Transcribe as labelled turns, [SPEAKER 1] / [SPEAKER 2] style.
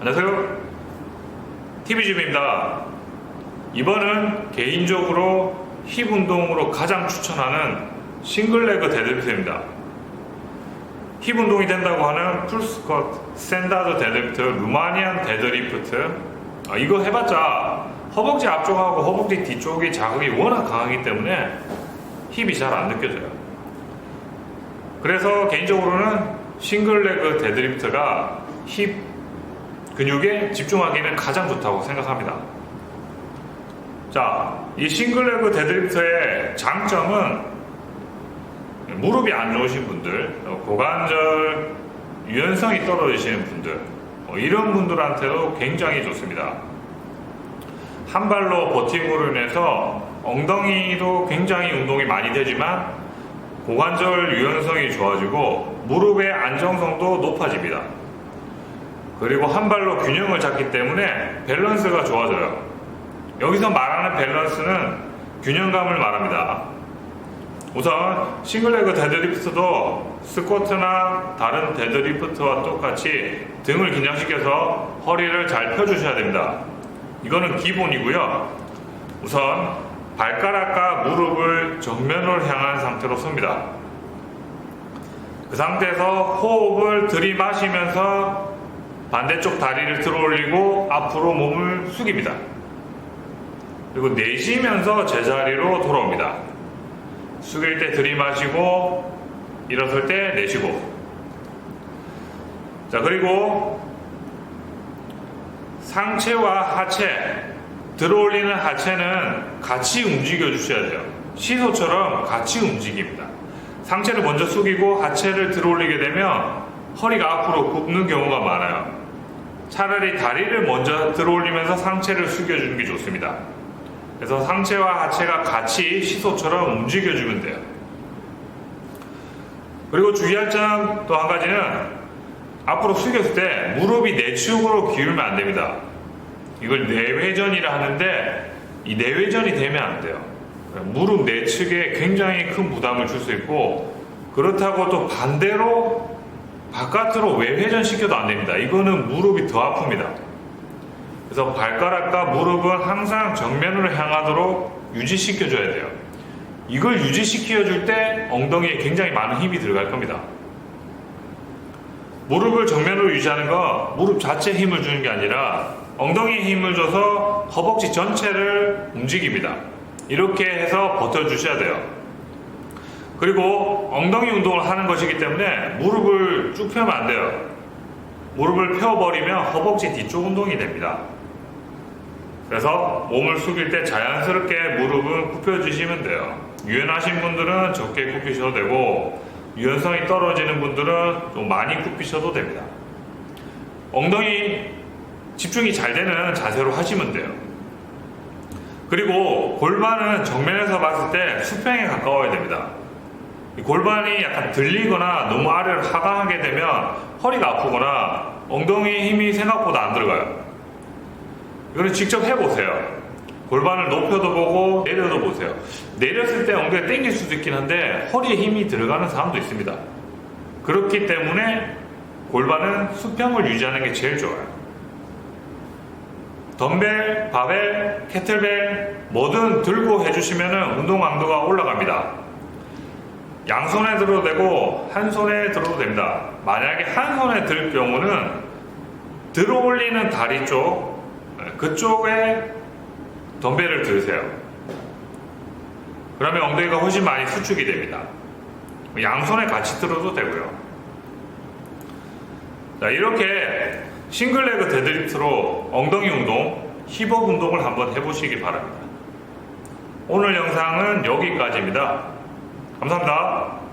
[SPEAKER 1] 안녕하세요. TV집입니다. 이번은 개인적으로 힙 운동으로 가장 추천하는 싱글레그 데드리프트입니다. 힙 운동이 된다고 하는 풀스쿼트, 샌다드 데드리프트, 루마니안 데드리프트 아, 이거 해봤자 허벅지 앞쪽하고 허벅지 뒤쪽이 자극이 워낙 강하기 때문에 힙이 잘 안 느껴져요. 그래서 개인적으로는 싱글레그 데드리프트가 힙 근육에 집중하기는 가장 좋다고 생각합니다. 자, 이 싱글레그 데드리프트의 장점은 무릎이 안 좋으신 분들, 어, 고관절 유연성이 떨어지시는 분들, 어, 이런 분들한테도 굉장히 좋습니다. 한 발로 버팀으로 인해서 엉덩이도 굉장히 운동이 많이 되지만 고관절 유연성이 좋아지고 무릎의 안정성도 높아집니다. 그리고 한 발로 균형을 잡기 때문에 밸런스가 좋아져요. 여기서 말하는 밸런스는 균형감을 말합니다. 우선 싱글레그 데드리프트도 스쿼트나 다른 데드리프트와 똑같이 등을 긴장시켜서 허리를 잘 펴주셔야 됩니다. 이거는 기본이고요. 우선 발가락과 무릎을 정면으로 향한 상태로 섭니다. 그 상태에서 호흡을 들이마시면서 반대쪽 다리를 들어 올리고 앞으로 몸을 숙입니다. 그리고 내쉬면서 제자리로 돌아옵니다. 숙일 때 들이마시고 일어설 때 내쉬고 자 그리고 상체와 하체 들어 올리는 하체는 같이 움직여 주셔야 돼요. 시소처럼 같이 움직입니다. 상체를 먼저 숙이고 하체를 들어 올리게 되면 허리가 앞으로 굽는 경우가 많아요. 차라리 다리를 먼저 들어 올리면서 상체를 숙여주는 게 좋습니다. 그래서 상체와 하체가 같이 시소처럼 움직여주면 돼요. 그리고 주의할 점 또 한 가지는 앞으로 숙였을 때 무릎이 내측으로 기울면 안 됩니다. 이걸 내회전이라 하는데 이 내회전이 되면 안 돼요. 무릎 내측에 굉장히 큰 부담을 줄 수 있고 그렇다고 또 반대로 바깥으로 외회전 시켜도 안 됩니다. 이거는 무릎이 더 아픕니다. 그래서 발가락과 무릎은 항상 정면으로 향하도록 유지시켜줘야 돼요. 이걸 유지시켜줄 때 엉덩이에 굉장히 많은 힘이 들어갈 겁니다. 무릎을 정면으로 유지하는 거 무릎 자체에 힘을 주는 게 아니라 엉덩이에 힘을 줘서 허벅지 전체를 움직입니다. 이렇게 해서 버텨주셔야 돼요. 그리고 엉덩이 운동을 하는 것이기 때문에 무릎을 쭉 펴면 안 돼요. 무릎을 펴버리면 허벅지 뒤쪽 운동이 됩니다. 그래서 몸을 숙일 때 자연스럽게 무릎은 굽혀주시면 돼요. 유연하신 분들은 적게 굽히셔도 되고 유연성이 떨어지는 분들은 좀 많이 굽히셔도 됩니다. 엉덩이 집중이 잘 되는 자세로 하시면 돼요. 그리고 골반은 정면에서 봤을 때 수평에 가까워야 됩니다. 이 골반이 약간 들리거나 너무 아래로 하강하게 되면 허리가 아프거나 엉덩이 힘이 생각보다 안 들어가요. 이거는 직접 해보세요. 골반을 높여도 보고 내려도 보세요. 내렸을 때 엉덩이가 당길 수도 있긴 한데 허리에 힘이 들어가는 사람도 있습니다. 그렇기 때문에 골반은 수평을 유지하는 게 제일 좋아요. 덤벨, 바벨, 캐틀벨 뭐든 들고 해주시면 운동 강도가 올라갑니다. 양손에 들어도 되고 한 손에 들어도 됩니다. 만약에 한 손에 들 경우는 들어 올리는 다리 쪽 그쪽에 덤벨을 드세요. 그러면 엉덩이가 훨씬 많이 수축이 됩니다. 양손에 같이 들어도 되고요. 자, 이렇게 싱글레그 데드리프트로 엉덩이 운동, 힙업 운동을 한번 해보시기 바랍니다. 오늘 영상은 여기까지입니다. 감사합니다.